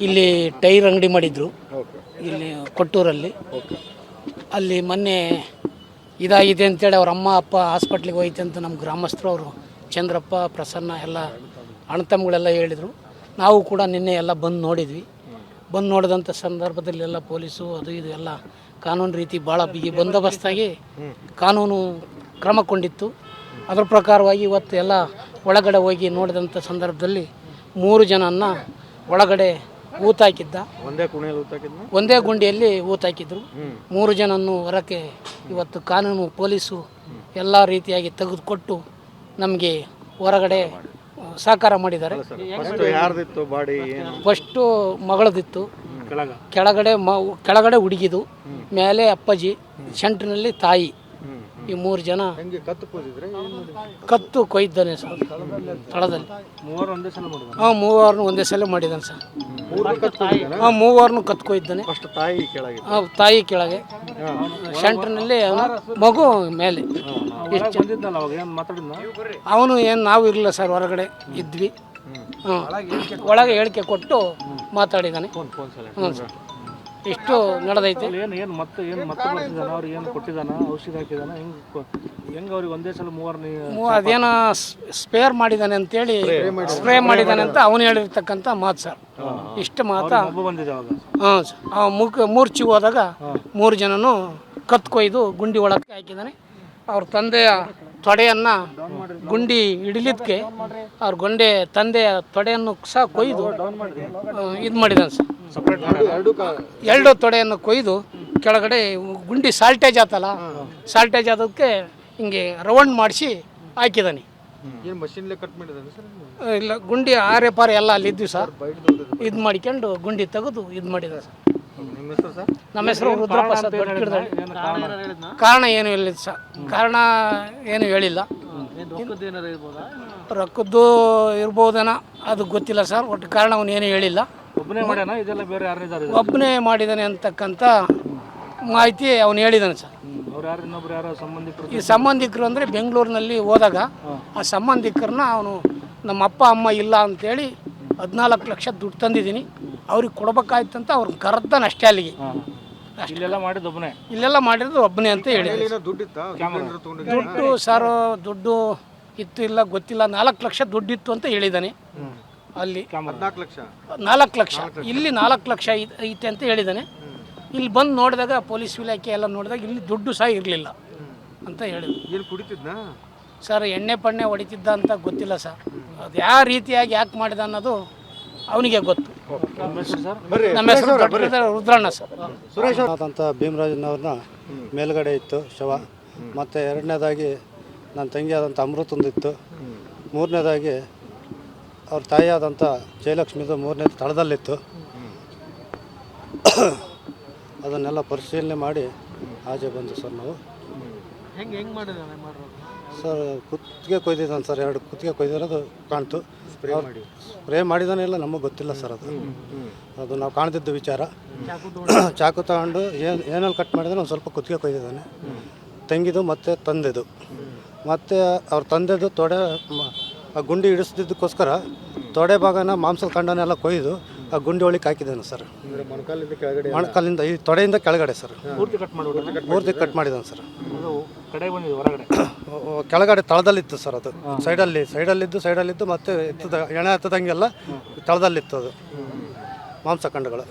ಇಲ್ಲಿ ಟೈರ್ ಅಂಗಡಿ ಮಾಡಿದ್ರು. ಇಲ್ಲಿ ಕೊಟ್ಟೂರಲ್ಲಿ. ಅಲ್ಲಿ ಮೊನ್ನೆ ಇದಾಗಿದೆ ಅಂತೇಳಿ ಅವ್ರ ಅಮ್ಮ ಅಪ್ಪ ಹಾಸ್ಪಿಟ್ಲಿಗೆ ಹೋಯ್ತು ಅಂತ ನಮ್ಮ ಗ್ರಾಮಸ್ಥರು ಅವರು ಚಂದ್ರಪ್ಪ ಪ್ರಸನ್ನ ಎಲ್ಲ ಅಣ್ಣತಮ್ಮಗಳೆಲ್ಲ ಹೇಳಿದರು. ನಾವು ಕೂಡ ನಿನ್ನೆ ಎಲ್ಲ ಬಂದು ನೋಡಿದ್ವಿ. ಬಂದು ನೋಡಿದಂಥ ಸಂದರ್ಭದಲ್ಲಿ ಎಲ್ಲ ಪೊಲೀಸು ಅದು ಇದು ಎಲ್ಲ ಕಾನೂನು ರೀತಿ ಭಾಳ ಬಿಗಿ ಬಂದೋಬಸ್ತಾಗಿ ಕಾನೂನು ಕ್ರಮ ಕೊಂಡಿತ್ತು. ಅದರ ಪ್ರಕಾರವಾಗಿ ಇವತ್ತು ಎಲ್ಲ ಒಳಗಡೆ ಹೋಗಿ ನೋಡಿದಂಥ ಸಂದರ್ಭದಲ್ಲಿ ಮೂರು ಜನನ್ನ ಒಳಗಡೆ ಊತಾಕಿದ್ದ ಒಂದೇ ಕುಣಿಯಲ್ಲಿ ಊತಾಕಿದ್ನ ಒಂದೇ ಗುಂಡಿಯಲ್ಲಿ ಊತಾಕಿದ್ರು ಮೂರು ಜನನ್ನು ಹೊರಕ್ಕೆ ಇವತ್ತು ಕಾನೂನು ಪೊಲೀಸು ಎಲ್ಲ ರೀತಿಯಾಗಿ ತೆಗೆದುಕೊಟ್ಟು ನಮಗೆ ಹೊರಗಡೆ ಸಹಕಾರ ಮಾಡಿದ್ದಾರೆ. ಫಸ್ಟ್ ಯಾರ್ದಿತ್ತು ಬಾಡಿ ಏನು? ಫಸ್ಟು ಮಗಳದಿತ್ತು. ಕೆಳಗ. ಕೆಳಗಡೆ ಮ ಕೆಳಗಡೆ ಹುಡುಗಿದು. ಮೇಲೆ ಅಪ್ಪಾಜಿ ಸೆಂಟ್ರಿನಲ್ಲಿ ತಾಯಿ. ಈ ಮೂರು ಜನ ಕತ್ತು ಕೊಯ್ದಾನೆ ಸರ್ ಸ್ಥಳದಲ್ಲಿ. ಮೂವರು ಒಂದೇ ಸಲ ಮಾಡಿದ ಹಾಂ ಮೂವರನ್ನು ಒಂದೇ ಸಲ ಮಾಡಿದ್ದಾನೆ ಸರ್. ಹಾಂ ಮೂವರನ್ನು ಕತ್ತು ಕೊಯ್ದಾನೆ. ಫಸ್ಟ್ ತಾಯಿ ಕೆಳಗೆ. ಸೆಂಟ್ರ್ನಲ್ಲಿ ತಾಯಿ ಕೆಳಗೆ. ಸೆಂಟ್ರಿನಲ್ಲಿ ಅವನು ಮಗು ಮೇಲೆ. ಎಷ್ಟು ಅವನು ಏನು ನಾವು ಇರಲಿಲ್ಲ ಸರ್ ಹೊರಗಡೆ ಇದ್ವಿ. ಹ್ಞೂ ಒಳಗೆ ಹೇಳಿಕೆ ಕೊಟ್ಟು ಮಾತಾಡಿದ್ದಾನೆ. ಹ್ಞೂ ಸರ್. ಇಷ್ಟು ನಡೆದೈತೆ. ಏನು ಏನು ಮತ್ತೆ ಏನು ಮತ್ತೆ ಬರ್ತಿದ್ದಾನ ಅವ್ರಿಗೆ ಏನು ಕೊಟ್ಟಿದ್ದಾನೆ? ಔಷಧಿ ಹಾಕಿದಾನ ಹೆಂಗೆ ಹೆಂಗೆ ಅವ್ರಿಗೆ ಒಂದೇ ಸಲ ಮೂವರು ಮೂ- ಅದೇನೋ ಸ್ಪೇರ್ ಮಾಡಿದ್ದಾನೆ ಅಂತೇಳಿ ಸ್ಪ್ರೇ ಮಾಡಿದ್ದಾನೆ. ಅಂತ ಅವನು ಹೇಳಿರ್ತಕ್ಕಂಥ ಮಾತು ಸರ್. ಇಷ್ಟು ಮಾತು ಬಂದಿದೆ ಹಾಂ ಸರ್. ಆ ಮುಖ ಮೂರ್ಛಿ ಹೋದಾಗ ಮೂರು ಜನನು ಕತ್ಕೊಯ್ದು ಗುಂಡಿ ಒಳಕ್ಕೆ ಹಾಕಿದ್ದಾನೆ. ಅವ್ರ ತಂದೆಯ ತೊಡೆಯನ್ನು ಗುಂಡಿ ಹಿಡಿಲಿದ್ದಕ್ಕೆ ಅವ್ರ ಗೊಂಡೆ ತಂದೆಯ ತೊಡೆಯನ್ನು ಸಹ ಕೊಯ್ದು ಇದು ಮಾಡಿದಾನೆ ಸರ್. ಸಪ್ರೇಟ್ ಎರಡು ತೊಡೆಯನ್ನು ಕೊಯ್ದು ಕೆಳಗಡೆ ಗುಂಡಿ ಸಾಲ್ಟೇಜ್ ಆತಲ್ಲ ಸಾಲ್ಟೇಜ್ ಆದಕ್ಕೆ ಹಿಂಗೆ ರೌಂಡ್ ಮಾಡಿಸಿ ಹಾಕಿದಾನೆ. ಏನು ಮಷಿನ್ಲೇ ಕಟ್ ಮಾಡಿದಾನೆ ಸರ್ ಇಲ್ಲ ಗುಂಡಿ ಆರೆ ಪಾರೆ ಎಲ್ಲ ಅಲ್ಲಿದ್ವಿ ಸರ್. ಇದು ಮಾಡ್ಕೊಂಡು ಗುಂಡಿ ತೆಗೆದು ಇದು ಮಾಡಿದ ಸರ್. ನಿಮ್ಮ ಹೆಸರು ಸರ್? ನಮ್ಮ ಹೆಸರು ರುದ್ರಪ್ಪ ದೊಡ್ಡಕಿಡ್ದಳ್ಳಿ ಕಾರಣ? ಏನು ಇಲ್ಲ ಸರ್. ಕಾರಣ ಏನು ಹೇಳಿಲ್ಲ. ರೊಕ್ಕದ್ದು ಇರ್ಬೋದೇನ ಅದು ಗೊತ್ತಿಲ್ಲ ಸರ್. ಒಟ್ಟು ಕಾರಣ ಅವನು ಏನು ಹೇಳಿಲ್ಲ. ಒಬ್ಬನೇ ಮಾಡಿದಾನೆ ಅಂತಕ್ಕಂಥ ಮಾಹಿತಿ ಅವನು ಹೇಳಿದಾನೆ ಸರ್. ಈ ಸಂಬಂಧಿಕರು ಅಂದರೆ ಬೆಂಗಳೂರಿನಲ್ಲಿ ಹೋದಾಗ ಆ ಸಂಬಂಧಿಕರನ್ನ ಅವನು ನಮ್ಮ ಅಪ್ಪ ಅಮ್ಮ ಇಲ್ಲ ಅಂತೇಳಿ ಹದಿನಾಲ್ಕು ಲಕ್ಷ ದುಡ್ಡು ತಂದಿದ್ದೀನಿ. ಅವ್ರಿಗೆ ಕೊಡ್ಬೇಕಾಯ್ತಂತ ಅವ್ರನ್ನ ಕರೆದಾನೆ ಅಷ್ಟೇ ಅಲ್ಲಿಗೆ. ಇಲ್ಲೆಲ್ಲ ಮಾಡಿದ್ದು ಒಬ್ಬನೇ ಇಲ್ಲೆಲ್ಲ ಮಾಡಿರೋದು ಒಬ್ಬನೇ ಅಂತ ಹೇಳಿ ದುಡ್ಡಿತ್ತಾ ದುಡ್ಡು ಸರ್ ದುಡ್ಡು ಇತ್ತು ಇಲ್ಲ ಗೊತ್ತಿಲ್ಲ. ನಾಲ್ಕು ಲಕ್ಷ ದುಡ್ಡಿತ್ತು ಅಂತ ಹೇಳಿದ್ದಾನೆ ಅಲ್ಲಿ. ಹದಿನಾಲ್ಕು ಲಕ್ಷ? ನಾಲ್ಕು ಲಕ್ಷ. ಇಲ್ಲಿ ನಾಲ್ಕು ಲಕ್ಷ ಐತ್- ಐತೆ ಅಂತ ಹೇಳಿದ್ದಾನೆ ಇಲ್ಲಿ ಬಂದು ನೋಡಿದಾಗ ಪೊಲೀಸ್ ಇಲಾಖೆ ಎಲ್ಲ ನೋಡಿದಾಗ ಇಲ್ಲಿ ದುಡ್ಡು ಸಹ ಇರಲಿಲ್ಲ ಅಂತ ಹೇಳಿದ್ರು. ಸರ್ ಎಣ್ಣೆ ಪಣ್ಣೆ ಹೊಡಿತಿದ್ದ ಅಂತ ಗೊತ್ತಿಲ್ಲ ಸರ್. ಅದು ಯಾವ ರೀತಿಯಾಗಿ ಯಾಕೆ ಮಾಡಿದ ಅನ್ನೋದು ಅವನಿಗೆ ಗೊತ್ತು. ನಮ್ಮ ಹೆಸರು ರುದ್ರಣ್ಣ ಸರ್. ಸುರೇಶ್ ಅಂತ ಭೀಮರಾಜನವ್ರನ್ನ ಮೇಲ್ಗಡೆ ಇತ್ತು ಶವ. ಮತ್ತು ಎರಡನೇದಾಗಿ ನನ್ನ ತಂಗಿ ಆದಂಥ ಅಮೃತಂದಿತ್ತು ಮೂರನೇದಾಗಿ ಅವ್ರ ತಾಯಿ ಆದಂಥ ಜಯಲಕ್ಷ್ಮಿದು ಮೂರನೇ ಸ್ಥಳದಲ್ಲಿತ್ತು. ಅದನ್ನೆಲ್ಲ ಪರಿಶೀಲನೆ ಮಾಡಿ ಆಚೆ ಬಂದು ಸರ್ ನಾವು. ಹೆಂಗೆ ಹೆಂಗೆ ಮಾಡಿದಾನೆ ಮಾಡ್ರು? ಸರ್ ಕುತ್ತಿಗೆ ಕೊಯ್ದಿದ್ದಾನೆ ಸರ್ ಎರಡು ಕುತ್ತಿಗೆ ಕೊಯ್ದಿರೋದು ಕಾಣ್ತು. ಸ್ಪ್ರೇ ಮಾಡಿ ಸ್ಪ್ರೇ ಮಾಡಿದಾನೆ ಇಲ್ಲ ನಮಗೆ ಗೊತ್ತಿಲ್ಲ ಸರ್ ಅದು. ಅದು ನಾವು ಕಾಣ್ತಿದ್ದು ವಿಚಾರ. ಚಾಕು ತಗೊಂಡು. ಏನು ಏನಲ್ಲಿ ಕಟ್ ಮಾಡಿದ್ರೆ ಒಂದು ಸ್ವಲ್ಪ ಕುತ್ತಿಗೆ ಕೊಯ್ದಿದ್ದಾನೆ. ತಂಗಿದು ಮತ್ತು ತಂದೆದು. ಮತ್ತು ಅವ್ರ ತಂದೆದು ತೊಡೆ ಮ- ಆ ಗುಂಡಿ ಹಿಡಿಸ್ದಿದ್ದಕ್ಕೋಸ್ಕರ ತೊಡೆ ಭಾಗನ ಮಾಂಸದ ಖಂಡನೆಲ್ಲ ಕೊಯ್ದು ಆ ಗುಂಡಿ ಒಳಗೆ ಹಾಕಿದ್ದಾನೆ ಸರ್. ಮೊಣಕಾಲಿಂದ ಕೆಳಗಡೆ ಮೊಣಕಾಲಿಂದ ಈ ತೊಡೆಯಿಂದ ಕೆಳಗಡೆ ಸರ್. ಪೂರ್ತಿ ಕಟ್ ಪೂರ್ತಿ ಕಟ್ ಮಾಡಿದ್ದಾನೆ ಸರ್. ಅದು ಕಡೆ ಬಂದಿದೆ ಹೊರಗಡೆ. ಓ- ಓ, ಕೆಳಗಡೆ ತಳದಲ್ಲಿತ್ತು ಸರ್ ಅದು. ಸೈಡಲ್ಲಿ ಸೈಡಲ್ಲಿದ್ದು ಸೈಡಲ್ಲಿದ್ದು ಮತ್ತೆ ಎತ್ತದ ಎಣೆ ಹತ್ತದಂಗೆಲ್ಲ ತಳದಲ್ಲಿತ್ತು ಅದು. ಮಾಂಸಖಂಡಗಳು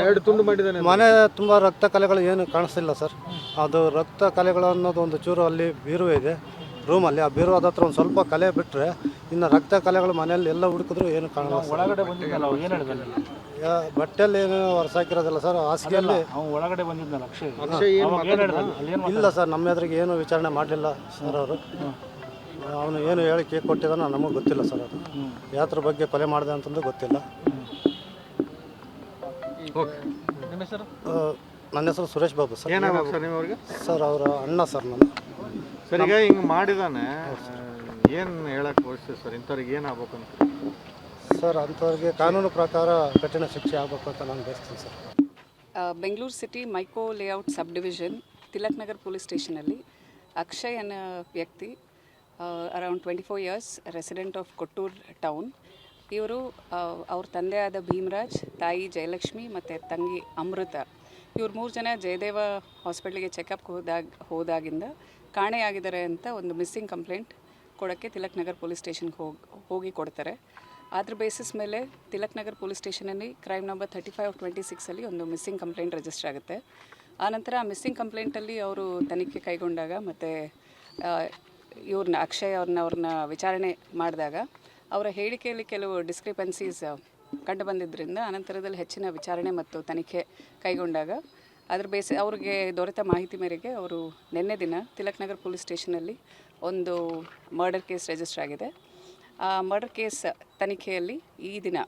ಎರಡು ತುಂಡು ಮಾಡಿದಾನೆ ಮನೆ ತುಂಬ ರಕ್ತ ಕಲೆಗಳು ಏನು ಕಾಣಿಸ್ತಿಲ್ಲ ಸರ್. ಅದು ರಕ್ತ ಕಲೆಗಳು ಅನ್ನೋದು ಒಂದು ಚೂರು ಅಲ್ಲಿ ಬೀರುವೆ ಇದೆ. ರೂಮಲ್ಲಿ ಆ ಬೀರು ಹತ್ರ ಒಂದು ಸ್ವಲ್ಪ ಕಲೆ ಬಿಟ್ಟರೆ ಇನ್ನು ರಕ್ತ ಕಲೆಗಳು ಮನೆಯಲ್ಲಿ ಎಲ್ಲ ಹುಡುಕಿದ್ರು ಏನು ಕಾಣಲ್ಲ ಸರ್. ಒಳಗಡೆ ಬಂದಿದ್ದಲ್ಲ ಅವ ಏನು ಹೇಳಿದಾನೆ ಯಾ- ಬಟ್ಟೆಯಲ್ಲಿ ಏನು ಹೊರಸಾಕಿರೋದಿಲ್ಲ ಸರ್ ಹಾಸಿಗೆಯಲ್ಲಿ ಅವ್ನು ಒಳಗಡೆ ಬಂದಿದ್ನಲ್ಲ ಅಕ್ಷಯ್ ಅಕ್ಷಯ್ ಏನು ಹೇಳಿದಾನೆ ಅಲ್ಲಿ? ಏನು ಇಲ್ಲ ಸರ್ ನಮ್ಮ ಎದುರಿಗೆ ಏನು ವಿಚಾರಣೆ ಮಾಡಲಿಲ್ಲ ಸರ್ ಅವರು. ಅವನು ಏನು ಹೇಳಿ ಕೇಕ್ ಕೊಟ್ಟಿದ್ದಾನೋ ನಮಗೆ ಗೊತ್ತಿಲ್ಲ ಸರ್ ಅದು. ಯಾತ್ರ ಬಗ್ಗೆ ಕೊಲೆ ಮಾಡಿದೆ ಅಂತಂದು ಗೊತ್ತಿಲ್ಲ. ನಿಮ್ಮ ಹೆಸರು? ಆ, ನನ್ನ ಹೆಸರು ಸುರೇಶ್ ಬಾಬು ಸರ್. ಏನಾಗಬೇಕು ಸರ್ ನೀವು ಅವ್ರಿಗೆ? ಸರ್ ಅವರ ಅಣ್ಣ ಸರ್ ನಾನು. ಸರ್ ಈಗ ಹಿಂಗೆ ಮಾಡಿದಾನೆ ಏನು ಹೇಳಕ್ಕೆ ಬಯಸ್ತೀವಿ ಸರ್? ಇಂಥವ್ರಿಗೆ ಏನು ಆಗ್ಬೇಕು ಅಂತ? ಸರ್ ಅಂಥವ್ರಿಗೆ ಕಾನೂನು ಪ್ರಕಾರ ಕಠಿಣ ಶಿಕ್ಷೆ ಆಗಬೇಕು ಅಂತ ನಾನು ಬಯಸ್ತೀನಿ sir. Bengaluru city Mico layout subdivision Tilak Nagar police ಸ್ಟೇಷನಲ್ಲಿ Akshay ಅನ್ನೋ ವ್ಯಕ್ತಿ around twenty four years resident of Kottur town. ಇವರು ಅವ್ರ ತಂದೆಯಾದ ಭೀಮರಾಜ್ ತಾಯಿ ಜಯಲಕ್ಷ್ಮಿ ಮತ್ತು ತಂಗಿ ಅಮೃತ. ಇವ್ರು ಮೂರು ಜನ ಜಯದೇವ ಹಾಸ್ಪಿಟ್ಲಿಗೆ ಚೆಕಪ್ ಹೋದಾಗ ಹೋದಾಗಿಂದ ಕಾಣೆಯಾಗಿದ್ದಾರೆ ಅಂತ ಒಂದು ಮಿಸ್ಸಿಂಗ್ ಕಂಪ್ಲೇಂಟ್ ಕೊಡೋಕ್ಕೆ ತಿಲಕ್ ನಗರ್ ಪೊಲೀಸ್ ಸ್ಟೇಷನ್ಗೆ ಹೋಗಿ ಹೋಗಿ ಕೊಡ್ತಾರೆ. ಅದ್ರ ಬೇಸಿಸ್ ಮೇಲೆ Tilak Nagar police ಸ್ಟೇಷನಲ್ಲಿ crime number thirty five twenty ಸಿಕ್ಸಲ್ಲಿ ಒಂದು ಮಿಸ್ಸಿಂಗ್ ಕಂಪ್ಲೇಂಟ್ ರಿಜಿಸ್ಟರ್ ಆಗುತ್ತೆ. ಆನಂತರ ಆ ಮಿಸ್ಸಿಂಗ್ ಕಂಪ್ಲೇಂಟಲ್ಲಿ ಅವರು ತನಿಖೆ ಕೈಗೊಂಡಾಗ ಮತ್ತು ಇವ್ರನ್ನ ಅಕ್ಷಯ್ ಅವ್ರನ್ನ ಅವ್ರನ್ನ ವಿಚಾರಣೆ ಮಾಡಿದಾಗ ಅವರ ಹೇಳಿಕೆಯಲ್ಲಿ ಕೆಲವು ಡಿಸ್ಕ್ರಿಪೆನ್ಸೀಸ್ ಕಂಡು ಬಂದಿದ್ದರಿಂದ ಅನಂತರದಲ್ಲಿ ಹೆಚ್ಚಿನ ವಿಚಾರಣೆ ಮತ್ತು ತನಿಖೆ ಕೈಗೊಂಡಾಗ ಅದ್ರ ಬೇಸಿ ಅವ್ರಿಗೆ ದೊರೆತ ಮಾಹಿತಿ ಮೇರೆಗೆ ಅವರು ನಿನ್ನೆ ದಿನ ತಿಲಕ್ ನಗರ್ ಪೊಲೀಸ್ ಸ್ಟೇಷನಲ್ಲಿ ಒಂದು ಮರ್ಡರ್ ಕೇಸ್ ರಿಜಿಸ್ಟರ್ ಆಗಿದೆ. ಆ ಮರ್ಡರ್ ಕೇಸ್ ತನಿಖೆಯಲ್ಲಿ ಈ ದಿನ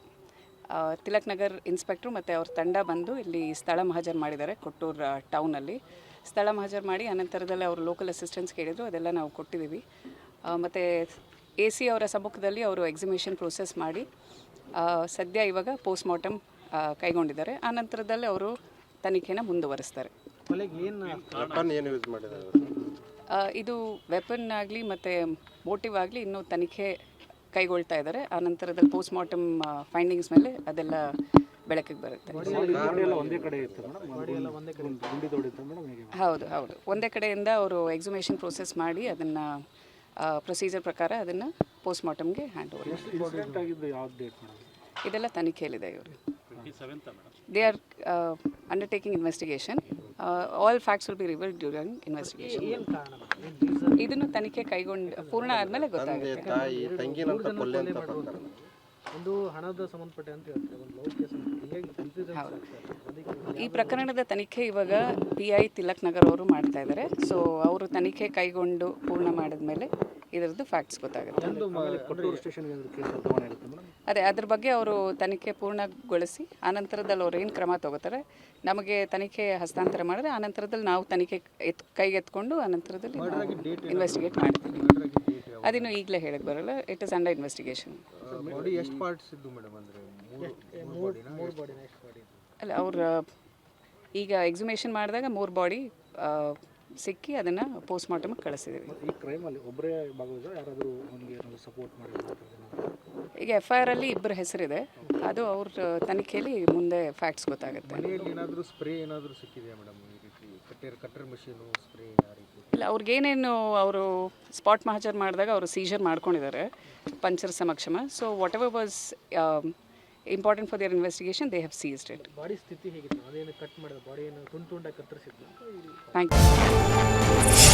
ತಿಲಕ್ನಗರ್ ತಿಲಕ್ ನಗರ್ ಇನ್ಸ್ಪೆಕ್ಟ್ರು ಮತ್ತು ಅವ್ರ ತಂಡ ಬಂದು ಇಲ್ಲಿ ಸ್ಥಳ ಮಹಾಜರ್ ಮಾಡಿದ್ದಾರೆ ಕೊಟ್ಟೂರು ಟೌನಲ್ಲಿ ಸ್ಥಳ ಮಹಾಜರ್ ಮಾಡಿ ಅನಂತರದಲ್ಲಿ ಅವರು ಲೋಕಲ್ ಅಸಿಸ್ಟೆನ್ಸ್ ಕೇಳಿದರು, ಅದೆಲ್ಲ ನಾವು ಕೊಟ್ಟಿದ್ದೀವಿ. ಮತ್ತು ಎ ಸಿ ಅವರ ಸಮ್ಮುಖದಲ್ಲಿ ಅವರು ಎಕ್ಸಿಬಿಷನ್ ಪ್ರೋಸೆಸ್ ಮಾಡಿ ಸದ್ಯ ಇವಾಗ ಪೋಸ್ಟ್ ಮಾರ್ಟಮ್ ಕೈಗೊಂಡಿದ್ದಾರೆ. ಆ ನಂತರದಲ್ಲಿ ಅವರು ತನಿಖೆನ ಮುಂದುವರಿಸ್ತಾರೆ. ಆ, ಇದು ವೆಪನ್ ಆಗಲಿ ಮತ್ತು ಮೋಟಿವ್ ಆಗಲಿ ಇನ್ನೂ ತನಿಖೆ ಕೈಗೊಳ್ತಾ ಇದ್ದಾರೆ. ಆ ನಂತರದ ಪೋಸ್ಟ್ ಮಾರ್ಟಮ್ ಫೈಂಡಿಂಗ್ಸ್ ಮೇಲೆ ಅದೆಲ್ಲ ಬೆಳಕಿಗೆ ಬರುತ್ತೆ. ಒಂದೇ ಕಡೆ ಇತ್ತು ಮೇಡಮ್. ಒಂದೇ ಕಡೆ ಗುಂಡಿ ತೋಡಿತ್ತು ಮೇಡಮ್ ಹೌದು ಹೌದು. ಒಂದೇ ಕಡೆಯಿಂದ ಅವರು ಎಕ್ಸಿಮೇಷನ್ ಪ್ರೋಸೆಸ್ ಮಾಡಿ ಅದನ್ನು ಪ್ರೊಸೀಜರ್ ಪ್ರಕಾರ ಅದನ್ನು ಪೋಸ್ಟ್ ಮಾರ್ಟಮ್ಗೆ ಹ್ಯಾಂಡ್ ಓವರ್ ಇದೆಲ್ಲ ತನಿಖೆಯಲ್ಲಿದೆ ಇವರು. They are undertaking investigation all facts will be revealed during investigation ಇದನ್ನು ತನಿಖೆ ಕೈಗೊಂಡು ಪೂರ್ಣ ಆದಮೇಲೆ ಗೊತ್ತಾಗುತ್ತೆ. ತಾಯಿ ತಂಗಿನಂತ ಕೊಲ್ಲೆ ಅಂತ ಬರ್ತಾರೆ ಒಂದು ಹಣದ ಸಂಬಂಧಪಟ್ಟ ಅಂತ ಹೇಳ್ತಾರೆ ಒಂದು ಲವ್ ಕೇಸ್ ಹೀಗಾಗಿ ಕನ್ಫ್ಯೂಷನ್ ಅದಕ್ಕೆ ಈ ಪ್ರಕರಣದ ತನಿಖೆ ಇವಾಗ ಪಿ ಐ ತಿಲಕ್ ನಗರ್ ಅವರು ಮಾಡ್ತಾ ಇದ್ದಾರೆ ಸೊ ಅವರು ತನಿಖೆ ಕೈಗೊಂಡು ಪೂರ್ಣ ಮಾಡಿದ ಮೇಲೆ ಇದರದ್ದು ಫ್ಯಾಕ್ಟ್ಸ್ ಗೊತ್ತಾಗುತ್ತೆ. ಕೊಟ್ಟೂರು ಸ್ಟೇಷನ್ಗೆ ಒಂದು ಕೇಸ್ ತಗೊಂಡಿರುತ್ತೆ ಮೇಡಮ್? ಅದೇ ಅದ್ರ ಬಗ್ಗೆ ಅವರು ತನಿಖೆ ಪೂರ್ಣಗೊಳಿಸಿ ಆನಂತರದಲ್ಲಿ ಅವ್ರು ಏನು ಕ್ರಮ ತಗೋತಾರೆ ನಮಗೆ ತನಿಖೆ ಹಸ್ತಾಂತರ ಮಾಡಿದ್ರೆ ಆನಂತರದಲ್ಲಿ ನಾವು ತನಿಖೆ ಎತ್ ಕೈಗೆತ್ಕೊಂಡು ಆನಂತರದಲ್ಲಿ ಇನ್ವೆಸ್ಟಿಗೇಟ್ ಮಾಡ್ತೀವಿ. ಅದಿನ್ನು ಈಗಲೇ ಹೇಳಕ್ಕೆ ಬರಲ್ಲ. It is under investigation body ಎಷ್ಟು ಪಾರ್ಟ್ಸ್ ಇದ್ದು ಮೇಡಮ್ ಅಂದ್ರೆ? ಮೂರು ಮೂರು ಬಾಡಿನ ಎಷ್ಟು ಬಾಡಿ ಅಲ್ಲ ಅವ್ರ ಈಗ ಎಕ್ಸಿಮೇಷನ್ ಮಾಡಿದಾಗ ಮೂರು ಬಾಡಿ ಸಿಕ್ಕಿ ಅದನ್ನು ಪೋಸ್ಟ್ ಮಾರ್ಟಮ್ಗೆ ಕಳಿಸಿದ್ದೀವಿ ಈ ಕ್ರೈಮಲ್ಲಿ ಒಬ್ಬರೇ ಭಾಗವಹಿಸಿದ್ರೆ ಯಾರಾದರೂ ಅವ್ನಿಗೆ ಏನಾದರೂ ಸಪೋರ್ಟ್ ಮಾಡಿದ್ರು ಈಗ ಎಫ್ ಐ ಆರಲ್ಲಿ ಇಬ್ಬರ ಹೆಸರಿದೆ. ಅದು ಅವ್ರ ತನಿಖೆಯಲ್ಲಿ ಮುಂದೆ ಫ್ಯಾಕ್ಟ್ಸ್ ಗೊತ್ತಾಗುತ್ತೆ. ಏನಾದರೂ ಸ್ಪ್ರೇ ಏನಾದರೂ ಸಿಕ್ಕಿದೆಯಾ ಮೇಡಮ್ ಈ ರೀತಿ? ಕಟ್ಟರ್ ಕಟ್ಟರ್ ಮಷೀನು ಸ್ಪ್ರೇ ಅವ್ರಿಗೇನೇನು ಅವರು ಸ್ಪಾಟ್ ಮಹಾಜರ್ ಮಾಡಿದಾಗ ಅವರು ಸೀಜರ್ ಮಾಡ್ಕೊಂಡಿದ್ದಾರೆ ಪಂಚರ್ ಸಮಕ್ಷಮ so whatever was important for their investigation they have seized it body ಸ್ಥಿತಿ ಹೇಗಿತ್ತು? ಅದೇನು ಕಟ್ ಮಾಡಿದ? ಬಾಡಿ ಏನು ತುಂಡು ತುಂಡಾಗಿ ಕತ್ತರಿಸಿದ್ದು ಥ್ಯಾಂಕ್ ಯು